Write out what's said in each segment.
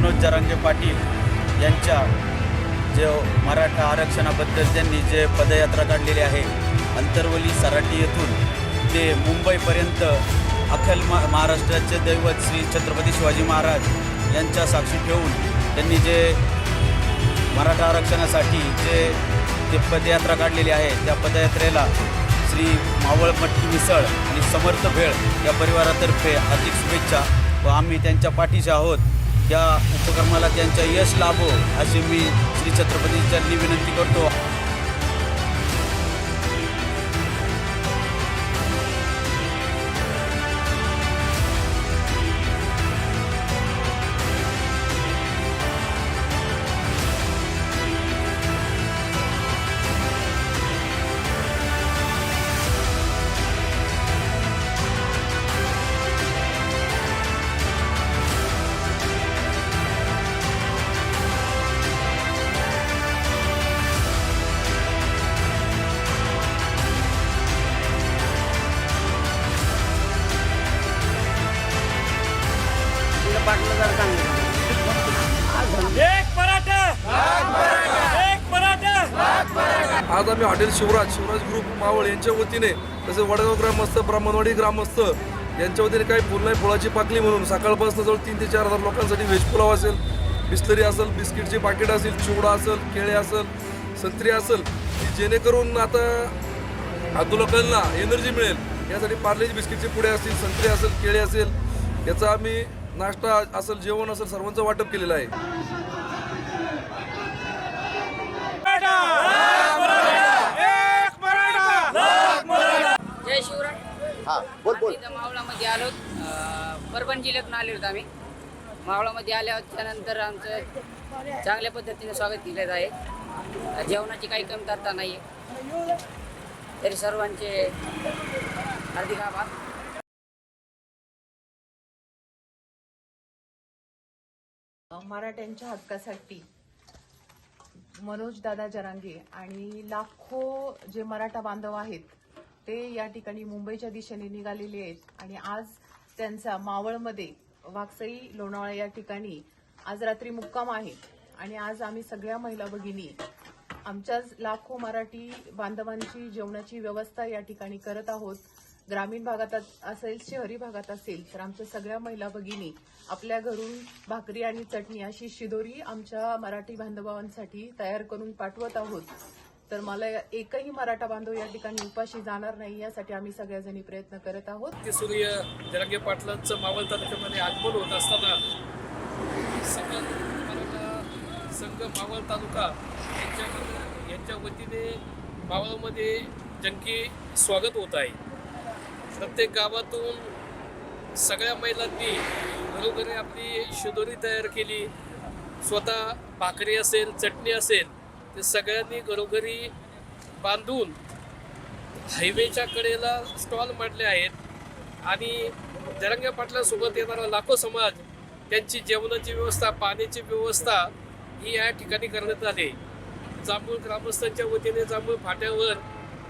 मनोज जरांगे पाटील यांच्या जे मराठा आरक्षणाबद्दल त्यांनी जे पदयात्रा काढलेली आहे अंतरवली सराटी येथून ते मुंबईपर्यंत अखिल मा महाराष्ट्राचे दैवत श्री छत्रपती शिवाजी महाराज यांच्या साक्षी ठेवून त्यांनी जे मराठा आरक्षणासाठी जे ते पदयात्रा काढलेली आहे त्या पदयात्रेला श्री मावळ मटकी मिसळ आणि समर्थ भेळ या परिवारातर्फे हार्दिक शुभेच्छा व आम्ही त्यांच्या पाठीशी आहोत. या उपक्रमाला त्यांच्या यश लाभो अशी मी श्री छत्रपतीच्यांनी विनंती करतो. एक मराठा! एक मराठा! आज आम्ही हॉटेल शिवराज शिवराज ग्रुप मावळ यांच्या वतीने तसेच वडगाव ग्रामस्थ ब्राह्मणवाडी ग्रामस्थ यांच्या वतीने काही फुल नाही फुलाची पाकली म्हणून सकाळपासून जवळ तीन ते चार हजार लोकांसाठी व्हेज पुलाव असेल बिस्लरी असेल बिस्किटची पाकिट असेल चिवडा असेल केळे असेल संत्री असेल की जेणेकरून आता आदू लोकांना एनर्जी मिळेल. यासाठी पार्लेजी बिस्किटचे पुढे असतील संत्री असेल केळे असेल याचा आम्ही नाश्ता असेल जेवण असेल सर्वांचं वाटप केलेलं आहे. एक मराठा! जय शिवराय. हा बोल बोल. इथं मावळामध्ये आलो. अं, परभणी जिल्ह्यातून आले होतो आम्ही. मावळामध्ये आल्याच्यानंतर आमचं चांगल्या पद्धतीने स्वागत केलेलं आहे जेवणाची काही कमतरता नाही आहे तरी सर्वांचे हार्दिक आभार. मराठ्यांच्या हक्कासाठी मनोज दादा जरांगे आणि लाखो जे मराठा बांधव आहेत ते या ठिकाणी मुंबईच्या दिशेने निघालेले आहेत. आणि आज त्यांचा मावळमध्ये वाकसई लोणावळा या ठिकाणी आज रात्री मुक्काम आहे. आणि आज आम्ही सगळ्या महिला भगिनी आमच्याच लाखो मराठी बांधवांची जेवणाची व्यवस्था या ठिकाणी करत आहोत. ग्रामीण भागात असेल शहरी भागात असेल तर आमच्या सगळ्या महिला भगिनी आपल्या घरून भाकरी आणि चटणी अशी शिदोरी आमच्या मराठी बांधवांसाठी तयार करून पाठवत आहोत. तर मला एकही मराठा बांधव या ठिकाणी उपाशी जाणार नाही यासाठी आम्ही सगळ्याजणी प्रयत्न करत आहोत. ते सूर्य जरांगे पाटलांचं मावळ तालुक्यामध्ये आगमन होत असताना सकल मराठा संघ मावळ तालुका यांच्या यांच्या वतीने मावळमध्ये जंकी स्वागत होत आहे. प्रत्येक गावातून सगळ्या महिलांनी घरोघरी आपली शिदोरी तयार केली. स्वतः भाकरी असेल चटणी असेल ते सगळ्यांनी घरोघरी बांधून हायवेच्या कडेला स्टॉल मांडले आहेत. आणि जरंगे पाटलांसोबत येणारा लाखो समाज त्यांची जेवणाची व्यवस्था पाण्याची व्यवस्था ही या ठिकाणी करण्यात आली. जांभूळ ग्रामस्थांच्या वतीने जांभूळ फाट्यावर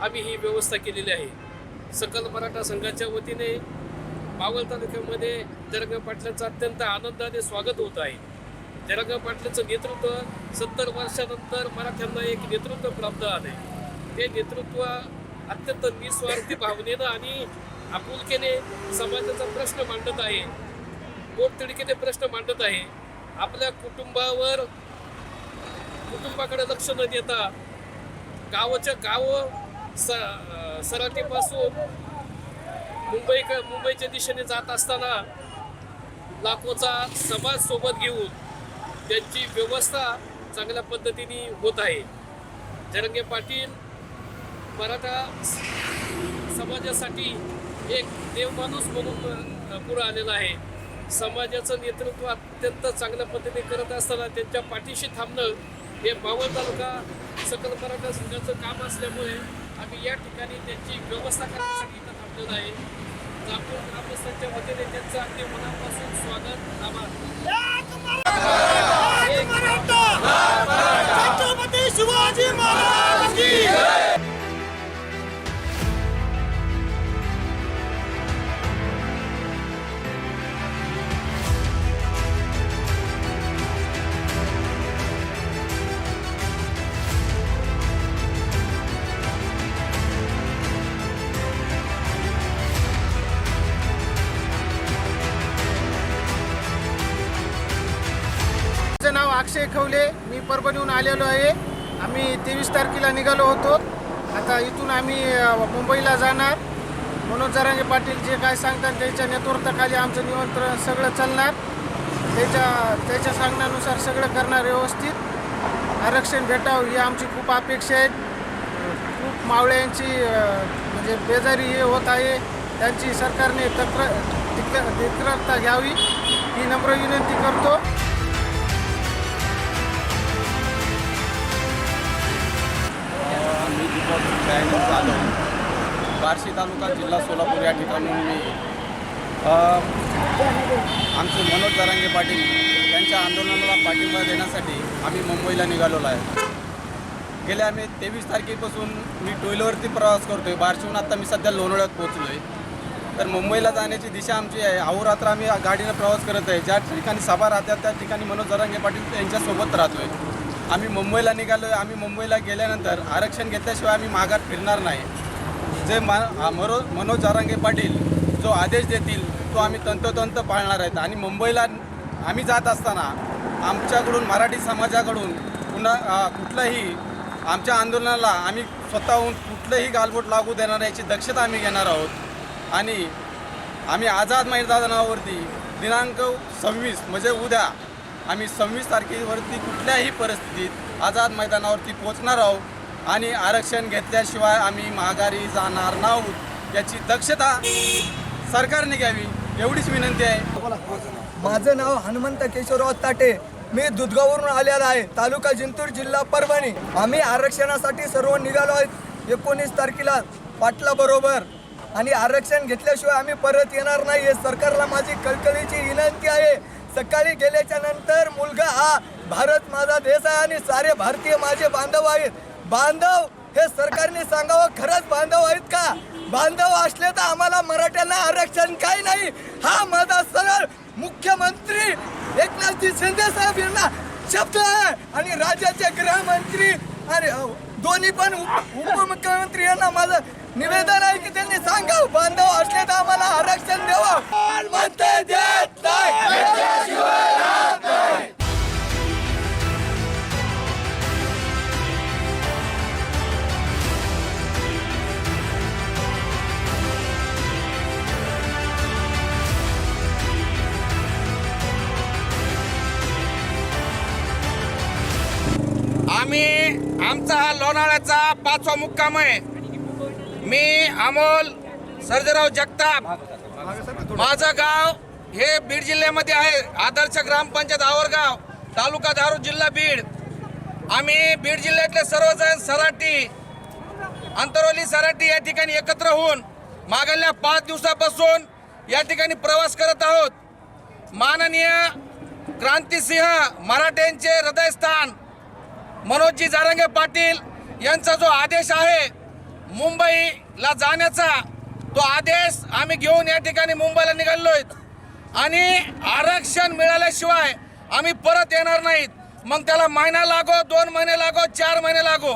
आम्ही ही व्यवस्था केलेली आहे. सकल मराठा संघाच्या वतीने मावळ तालुक्यामध्ये जरंगे पाटलांचं अत्यंत आनंदाने स्वागत होत आहे. जरंगे पाटलांचं नेतृत्व सत्तर वर्षानंतर मराठ्यांना एक नेतृत्व प्राप्त आले ते नेतृत्व अत्यंत निस्वार्थी भावनेनं आणि आपुलकेने समाजाचा प्रश्न मांडत आहे. पोटतिडकीने प्रश्न मांडत आहे. आपल्या कुटुंबावर कुटुंबाकडे लक्ष न देता गावाच्या गाव स सराटीपासून मुंबई मुंबईच्या दिशेने जात असताना लाखोचा समाज सोबत घेऊन त्यांची व्यवस्था चांगल्या पद्धतीने होत आहे. जरंगे पाटील मराठा समाजासाठी एक देवमाणूस म्हणून पुढं आलेला आहे. समाजाचं नेतृत्व अत्यंत चांगल्या पद्धतीने करत असताना त्यांच्या पाठीशी थांबणं हे मावळ तालुका सकल मराठा संघाचं काम असल्यामुळे आम्ही या ठिकाणी त्यांची व्यवस्था करण्यासाठी इथं थांबलेलो आहे. जापूर ग्रामस्थांच्या वतीने त्यांचं अगदी मनापासून स्वागत आभार. शिवाजी महाराज! अक्षय खवले मी परभणीहून आलेलो आहे. आम्ही तेवीस तारखेला निघालो होतो. आता इथून आम्ही मुंबईला जाणार. मनोज जरांगे पाटील जे काय सांगतात त्याच्या नेतृत्वाखाली आमचं निमंत्रण सगळं चालणार. त्याच्या त्याच्या सांगण्यानुसार सगळं करणार व्यवस्थित. आरक्षण भेटावं ही आमची खूप अपेक्षा आहेत खूप मावळ्यांची म्हणजे बेजारी हे होत आहे. त्यांची सरकारने तक्रार तिक्रता घ्यावी. ही नम्र विनंती करतो. दयानंद जाधव बार्शी तालुका जिल्हा सोलापूर या ठिकाणी मी आमचे मनोज दरांगे पाटील यांच्या आंदोलनाला पाठिंबा देण्यासाठी आम्ही मुंबईला निघालेलो आहे. गेल्या आम्ही तेवीस तारखेपासून मी टोईलवरती प्रवास करतो आहे बार्शीहून आत्ता मी सध्या लोणावळ्यात पोहोचलो आहे तर मुंबईला जाण्याची दिशा आमची आहे. अहोरात्र आम्ही गाडीनं प्रवास करत आहे. ज्या ठिकाणी सभा राहतात त्या ठिकाणी मनोज दरांगे पाटील यांच्यासोबत राहतो आहे आम्ही मुंबईला निघालो आहे आम्ही मुंबईला गेल्यानंतर आरक्षण घेतल्याशिवाय आम्ही माघार फिरणार नाही. जे मा मरो मनोज जारांगे पाटील जो आदेश देतील तो आम्ही तंतोतंत पाळणार आहेत. आणि मुंबईला आम्ही जात असताना आमच्याकडून मराठी समाजाकडून पुन्हा कुठलंही आमच्या आंदोलनाला आम्ही स्वतःहून कुठलंही गालबोट लागू देणार याची दक्षता आम्ही घेणार आहोत. आणि आम्ही आझाद मैदानावरती दिनांक सव्वीस म्हणजे उद्या आम्ही सव्वीस तारखेवरती कुठल्याही परिस्थितीत आझाद मैदानावरती पोचणार आहोत आणि आरक्षण घेतल्याशिवाय आम्ही माघारी जाणार नाहोत. याची दक्षता सरकारने घ्यावी एवढीच विनंती आहे. माझं नाव हनुमंत केशवराव ताटे. मी दुधगाववरून आलेला आहे तालुका जिंतूर जिल्हा परभणी. आम्ही आरक्षणासाठी सर्व निघालो आहेत. एकोणीस तारखेला पाटला बरोबर आणि आरक्षण घेतल्याशिवाय आम्ही परत येणार नाही हे सरकारला माझी कळकळीची विनंती आहे. सकाळी गेल्याच्यानंतर मुलगा हा भारत माझा देश आहे आणि सारे भारतीय माझे बांधव आहेत. बांधव हे सरकारने सांगावं खरंच बांधव आहेत का? बांधव असले तर आम्हाला मराठ्यांना आरक्षण काही नाही. हा माझा सरळ मुख्यमंत्री एकनाथजी शिंदे साहेब यांना शब्द आहे. आणि राज्याचे गृहमंत्री आणि दोन्ही पण उपमुख्यमंत्री यांना माझं निवेदन आहे की त्यांनी सांगावं. बांधव असले तर आम्हाला आरक्षण द्यावं. देत नाही. आमचा हा लोणावळ्याचा पाचवा मुक्काम आहे. मी अमोल सर्जराव जगताप. माझं गाव हे बीड जिल्ह्यामध्ये आहे. आदर्श ग्रामपंचायत आवरगाव तालुका धारूर जिल्हा बीड. आम्ही बीड जिल्ह्यातले सर्वजण सराटी अंतरोली सराटी या ठिकाणी एकत्र होऊन मागल्या पाच दिवसापासून या ठिकाणी प्रवास करत आहोत. माननीय क्रांतिसिंह मराठ्यांचे हृदयस्थान मनोजजी जारंगे पाटील यांचा जो आदेश आहे मुंबईला जाण्याचा तो आदेश आम्ही घेऊन या ठिकाणी मुंबईला निघालोय. आणि आरक्षण मिळाल्याशिवाय आम्ही परत येणार नाहीत. मग त्याला महिना लागो दोन महिने लागो चार महिने लागो.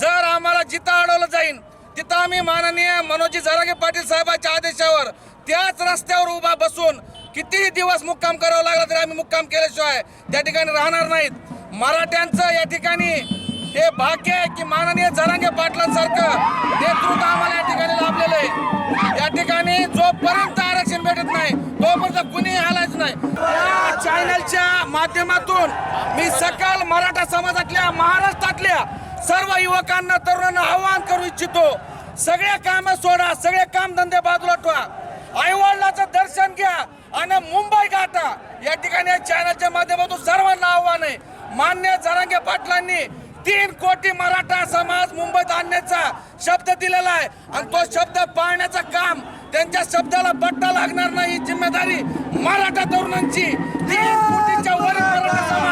जर आम्हाला जिथं अडवलं जाईल तिथं आम्ही माननीय मनोजी जरांगे पाटील साहेबांच्या आदेशावर त्याच रस्त्यावर उभा बसून कितीही दिवस मुक्काम करावं लागला तरी आम्ही मुक्काम केल्याशिवाय त्या ठिकाणी राहणार नाहीत. मराठ्यांचं या ठिकाणी हे भाग्य आहे की माननीय जरांगे पाटलांसारखं नेतृत्व आम्हाला या ठिकाणी लाभलेलं आहे. या ठिकाणी जोपर्यंत आरक्षण भेटत नाही तोपर्यंत कुणी आलाच नाही. या चॅनलच्या माध्यमातून मी सकाल मराठा समाजातल्या महाराष्ट्रातल्या सर्व युवकांना तरुणांना आव्हान करू इच्छितो. सगळे काम सोडा सगळे कामधंदे बाजूला ठेवा. आईवडिलाचं दर्शन घ्या आणि मुंबई गाठा. या ठिकाणी चॅनलच्या माध्यमातून सर्वांना आव्हान आहे. मान्य जरांगे पाटलांनी तीन कोटी मराठा समाज मुंबईत आणण्याचा शब्द दिलेला आहे. आणि तो शब्द पाळण्याचं काम त्यांच्या शब्दाला बट्टा लागणार नाही ही जिम्मेदारी मराठा तरुणांची. तीन कोटीच्या वर मराठा